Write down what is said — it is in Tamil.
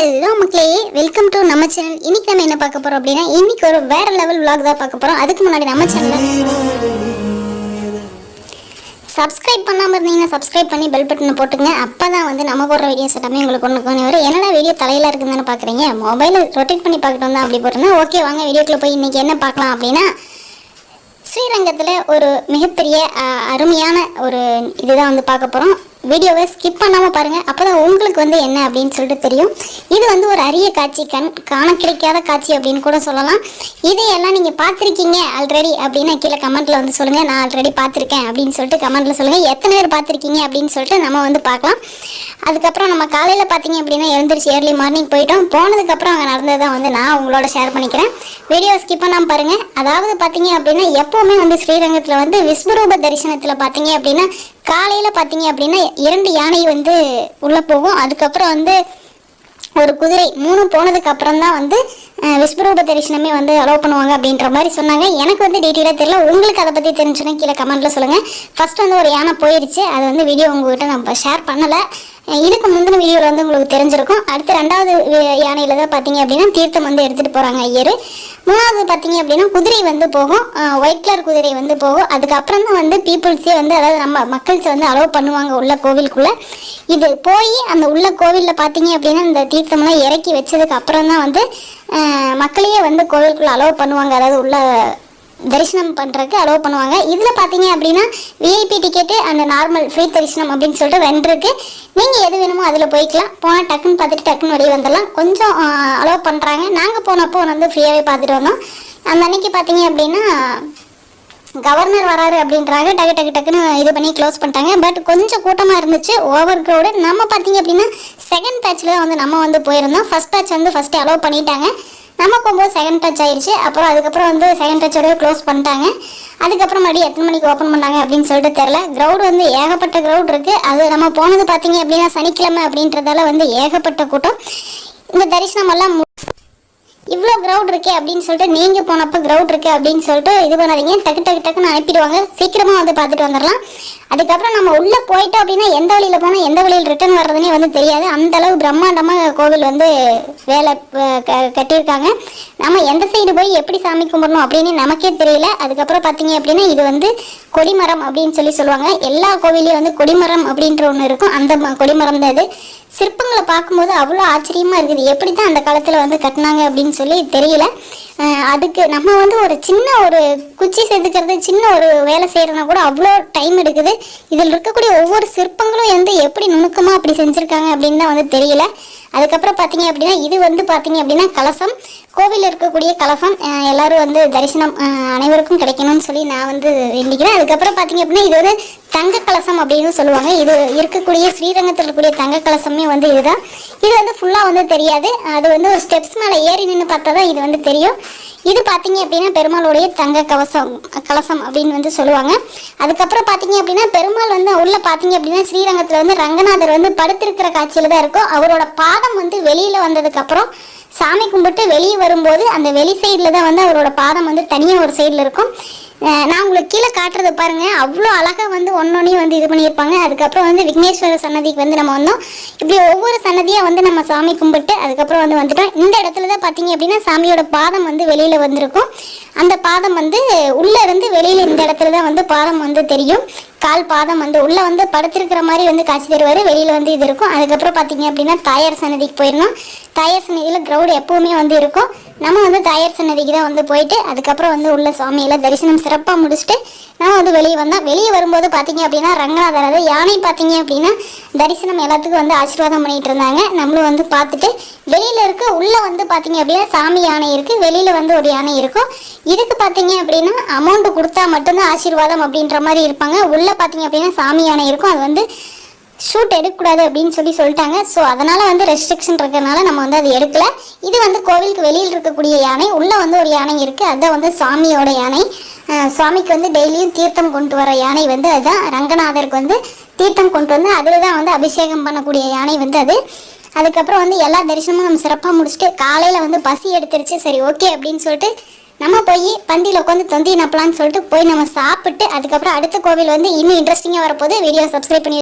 ஹலோ மக்களே. வெல்கம் டு நம்ம சேனல் இன்னைக்கு நம்ம என்ன பார்க்க போறோம் அப்படின்னா இன்னைக்கு ஒரு வேற லெவல் விளாக் தான் பார்க்க போறோம். அதுக்கு முன்னாடி நம்ம சேனல் சப்ஸ்கிரைப் பண்ணாமல் இருந்தீங்கன்னா சப்ஸ்கிரைப் பண்ணி பெல் பட்டனை போட்டுங்க. அப்போ தான் வந்து நம்ம போடுற வீடியோஸ் எல்லாமே உங்களுக்கு ஒன்று கொண்டு வரும். என்னடா வீடியோ தலையில இருக்குதுன்னு பார்க்குறீங்க? மொபைலை ரொட்டேட் பண்ணி பார்க்கட்டு வந்தால் அப்படி போட்டுருந்தா ஓகே வாங்க வீடியோக்குள்ளே போய் இன்னைக்கு என்ன பார்க்கலாம் அப்படின்னா ஸ்ரீரங்கத்தில் ஒரு மிகப்பெரிய அருமையான ஒரு இதுதான் வந்து பார்க்க போகிறோம் வீடியோவை ஸ்கிப் பண்ணாமல் பாருங்கள் அப்போ தான் உங்களுக்கு வந்து என்ன அப்படின்னு சொல்லிட்டு தெரியும். இது வந்து ஒரு அரிய காட்சி கண் காண கிடைக்காத காட்சி அப்படின்னு கூட சொல்லலாம். இதையெல்லாம் நீங்கள் பார்த்துருக்கீங்க ஆல்ரெடி அப்படின்னு கீழே கமெண்ட்டில் வந்து சொல்லுங்கள் நான் ஆல்ரெடி பார்த்துருக்கேன் அப்படின்னு சொல்லிட்டு கமெண்ட்டில் சொல்லுங்கள் எத்தனை பேர் பார்த்துருக்கீங்க அப்படின்னு சொல்லிட்டு நம்ம வந்து பார்க்கலாம். அதுக்கப்புறம் நம்ம காலையில் பார்த்தீங்க அப்படின்னா எழுந்திரிச்சு ஏர்லி மார்னிங் போயிட்டோம். போனதுக்கப்புறம் அங்கே நடந்ததை வந்து நான் உங்களோட ஷேர் பண்ணிக்கிறேன். வீடியோ ஸ்கிப் பண்ணாமல் பாருங்கள் அதாவது பார்த்தீங்க அப்படின்னா எப்போவுமே வந்து ஸ்ரீரங்கத்தில் வந்து விஸ்வரூப தரிசனத்தில் பார்த்தீங்க அப்படின்னா காலையில் பார்த்தீங்க அப்படின்னா இரண்டு யானை வந்து உள்ளே போகும். அதுக்கப்புறம் வந்து ஒரு குதிரை மூணு போனதுக்கு அப்புறம் தான் வந்து விஸ்வரூப தரிசனமே வந்து அலோவ் பண்ணுவாங்க அப்படின்ற மாதிரி சொன்னாங்க. எனக்கு வந்து டீட்டெயிலாக தெரியல. உங்களுக்கு அதை பற்றி தெரிஞ்சுன்னா கீழே கமெண்ட்டில் சொல்லுங்கள் ஃபர்ஸ்ட் வந்து ஒரு யானை போயிடுச்சு அது வந்து வீடியோ உங்கள்கிட்ட நம்ம ஷேர் பண்ணலை. இதுக்கு முந்தின வீடியோவில் வந்து உங்களுக்கு தெரிஞ்சிருக்கும். அடுத்து ரெண்டாவது யானையில் தான் பார்த்தீங்க அப்படின்னா தீர்த்தம் வந்து எடுத்துகிட்டு போகிறாங்க ஐயர். மூணாவது பார்த்தீங்க அப்படின்னா குதிரை வந்து போகும். ஒயிட் கலர் குதிரை வந்து போகும். அதுக்கப்புறம் தான் வந்து பீப்புள்ஸே வந்து அதாவது நம்ம மக்கள்ஸை வந்து அலோவ் பண்ணுவாங்க உள்ள கோவிலுக்குள்ளே. இது போய் அந்த உள்ள கோவிலில் பார்த்தீங்க அப்படின்னா இந்த தீர்த்தம்லாம் இறக்கி வச்சதுக்கு அப்புறம் தான் வந்து மக்களையே வந்து கோவிலுக்குள்ளே அலோவ் பண்ணுவாங்க. அதாவது உள்ள தரிசனம் பண்ணுறதுக்கு அலோவ் பண்ணுவாங்க. இதில் பார்த்தீங்க அப்படின்னா விஐபி டிக்கெட்டு அந்த நார்மல் ஃப்ரீ தரிசனம் அப்படின்னு சொல்லிட்டு வென்றிருக்கு நீங்கள் எது வேணுமோ அதில் போய்க்கலாம். போனால் டக்குன்னு பார்த்துட்டு டக்குன்னு வெளியே வந்துடலாம். கொஞ்சம் அலோவ் பண்ணுறாங்க நாங்கள் போனப்போ வந்து ஃப்ரீயாகவே பார்த்துட்டு வந்தோம். அந்த அன்னைக்கு பார்த்தீங்க அப்படின்னா கவர்னர் வராரு அப்படின்றாங்க. டக்கு டக்கு டக்குன்னு இது பண்ணி க்ளோஸ் பண்ணிட்டாங்க. பட் கொஞ்சம் கூட்டமாக இருந்துச்சு. ஓவர் க்ரௌடு நம்ம பார்த்தீங்க அப்படின்னா செகண்ட் பேட்சில் தான் வந்து நம்ம வந்து போயிருந்தோம். ஃபஸ்ட் பேட்ச் வந்து ஃபஸ்ட்டு அலோவ் பண்ணிட்டாங்க. நம்ம போகும்போது செகண்ட் டச் ஆயிடுச்சு அப்புறம் அதுக்கப்புறம் வந்து செகண்ட் டச்சோடய க்ளோஸ் பண்ணிட்டாங்க. அதுக்கப்புறம் மறுபடியும் எத்தனை மணிக்கு ஓப்பன் பண்ணாங்க அப்படின்னு சொல்லிட்டு தெரில க்ரௌட் வந்து ஏகப்பட்ட க்ரௌட் இருக்குது அது நம்ம போனது பார்த்தீங்க அப்படின்னா சனிக்கிழமை அப்படின்றதால வந்து ஏகப்பட்ட கூட்டம். இந்த தரிசனம் எல்லாம் இவ்வளோ க்ரௌட் இருக்கே அப்படின்னு சொல்லிட்டு நீங்கள் போனப்போ க்ரௌட் இருக்கு அப்படின்னு சொல்லிட்டு இது பண்ணாதீங்க. டக்கு டக்கு டக்குன்னு அனுப்பிடுவாங்க. சீக்கிரமாக வந்து பார்த்துட்டு வந்துடலாம் அதுக்கப்புறம் நம்ம உள்ளே போயிட்டோம் அப்படின்னா எந்த வழியில் போனால் எந்த வழியில் ரிட்டர்ன் வர்றதுனே வந்து தெரியாது. அந்த அளவு பிரம்மாண்டமாக கோவில் வந்து வேலை க- கட்டியிருக்காங்க. நம்ம எந்த சைடு போய் எப்படி சாமி கும்பிடணும் அப்படின்னு நமக்கே தெரியல. அதுக்கப்புறம் பார்த்தீங்க அப்படின்னா இது வந்து கொடிமரம் அப்படின்னு சொல்லி சொல்லுவாங்க. எல்லா கோவிலையும் வந்து கொடிமரம் அப்படின்ற ஒன்று இருக்கும். அந்த ம- கொடிமரம் தான் இது. சிற்பங்களை பார்க்கும்போது அவ்வளோ ஆச்சரியமாக இருக்குது. எப்படி தான் அந்த காலத்தில் வந்து கட்டினாங்க அப்படின்னு சொல்லி தெரியல. அதுக்கு நம்ம வந்து ஒரு சின்ன ஒரு குச்சி செதுக்கிறது சின்ன ஒரு வேலை செய்கிறோன்னா கூட அவ்வளோ டைம் எடுக்குது. இதில் இருக்கக்கூடிய ஒவ்வொரு சிற்பங்களும் வந்து எப்படி நுணுக்கமாக அப்படி செஞ்சுருக்காங்க அப்படின்னு தான் வந்து தெரியல. அதுக்கப்புறம் பார்த்தீங்க அப்படின்னா இது வந்து பார்த்தீங்க அப்படின்னா கலசம். கோவிலில் இருக்கக்கூடிய கலசம். எல்லாரும் வந்து தரிசனம் அனைவருக்கும் கிடைக்கணும்னு சொல்லி நான் வந்து வேண்டிக்கிறேன். அதுக்கப்புறம் பார்த்தீங்க அப்படின்னா இது வந்து தங்க கலசம் அப்படின்னு சொல்லுவாங்க. இது இருக்கக்கூடிய ஸ்ரீரங்கத்தில் இருக்கக்கூடிய தங்க கலசமே வந்து இதுதான். இது வந்து ஃபுல்லாக வந்து தெரியாது. அது வந்து ஒரு ஸ்டெப்ஸ் மேலே ஏறி நின்று பார்த்தா தான் இது வந்து தெரியும். இது பார்த்தீங்க அப்படின்னா பெருமாளுடைய தங்க கவசம் கலசம் அப்படின்னு வந்து சொல்லுவாங்க. அதுக்கப்புறம் பார்த்தீங்க அப்படின்னா பெருமாள் வந்து உள்ளே பார்த்தீங்க அப்படின்னா ஸ்ரீரங்கத்தில் வந்து ரங்கநாதர் வந்து படுத்திருக்கிற காட்சியில் தான் இருக்கும். அவரோட பாதம் வந்து வெளியில் வந்ததுக்கப்புறம் சாமி கும்பிட்டு வெளியே வரும்போது அந்த வெளி சைடில் தான் வந்து அவரோட பாதம் வந்து தனியாக ஒரு சைடில் இருக்கும். நான் உங்களுக்கு கீழே காட்டுறது பாருங்க. அவ்வளோ அழகாக வந்து ஒன்னொன்னையும் வந்து இது பண்ணியிருப்பாங்க. அதுக்கப்புறம் வந்து விக்னேஸ்வரர் சன்னதிக்கு வந்து நம்ம வந்தோம். இப்படி ஒவ்வொரு சன்னதியாக வந்து நம்ம சாமி கும்பிட்டு அதுக்கப்புறம் வந்து வந்துட்டோம். இந்த இடத்துல தான் பார்த்தீங்க அப்படின்னா சாமியோட பாதம் வந்து வெளியில் வந்திருக்கும். அந்த பாதம் வந்து உள்ளே இருந்து வெளியில் இந்த இடத்துல தான் வந்து பாதம் வந்து தெரியும். கால் பாதம் வந்து உள்ளே வந்து படுத்திருக்கிற மாதிரி வந்து காட்சி தருவார். வெளியில் வந்து இது இருக்கும். அதுக்கப்புறம் பார்த்தீங்க அப்படின்னா தாயார் சன்னதிக்கு போயிடணும். தாயார் சன்னதியில் க்ரௌடு எப்போவுமே வந்து இருக்கும். நம்ம வந்து தாயார் சன்னதிக்கு தான் வந்து போயிட்டு அதுக்கப்புறம் வந்து உள்ள சுவாமியில் தரிசனம் சிறப்பாக முடிச்சுட்டு நம்ம வந்து வெளியே வந்தோம் வெளியே வரும்போது பார்த்தீங்க அப்படின்னா ரங்கநாதர் அதாவது யானை பார்த்தீங்க அப்படின்னா தரிசனம் எல்லாத்துக்கும் வந்து ஆசீர்வாதம் பண்ணிட்டு இருந்தாங்க. நம்மளும் வந்து பார்த்துட்டு வெளியில் இருக்க உள்ளே வந்து பார்த்தீங்க அப்படின்னா சாமி யானை இருக்குது வெளியில் வந்து ஒரு யானை இருக்கும். இதுக்கு பார்த்தீங்க அப்படின்னா அமௌண்ட்டு கொடுத்தா மட்டும்தான் ஆசீர்வாதம் அப்படின்ற மாதிரி இருப்பாங்க. உள்ளே பார்த்தீங்க அப்படின்னா சாமி யானை இருக்கும். அது வந்து ஷூட் எடுக்கக்கூடாது அப்படின்னு சொல்லி சொல்லிட்டாங்க. ஸோ அதனால் வந்து ரெஸ்ட்ரிக்ஷன் இருக்கிறதுனால நம்ம வந்து அது எடுக்கல. இது வந்து கோவிலுக்கு வெளியில் இருக்கக்கூடிய யானை உள்ளே வந்து ஒரு யானை இருக்குது அதுதான் வந்து சாமியோட யானை. சுவாமிக்கு வந்து டெய்லியும் தீர்த்தம் கொண்டு வர யானை வந்து அதுதான். ரங்கநாதருக்கு வந்து தீர்த்தம் கொண்டு வந்து அதில் தான் வந்து அபிஷேகம் பண்ணக்கூடிய யானை வந்து அது. அதுக்கப்புறம் வந்து எல்லா தரிசனமும் நம்ம சிறப்பாக முடிச்சுட்டு காலையில் வந்து பசி எடுத்துருச்சு. சரி ஓகே அப்படின்னு சொல்லிட்டு நம்ம போய் பந்தியில் உட்காந்து தொந்தி நப்பலான்னு சொல்லிட்டு போய் நம்ம சாப்பிட்டு அதுக்கப்புறம் அடுத்த கோவில் வந்து இன்னும் இன்ட்ரெஸ்டிங்காக வரப்போது வீடியோ சப்ஸ்கிரைப் பண்ணி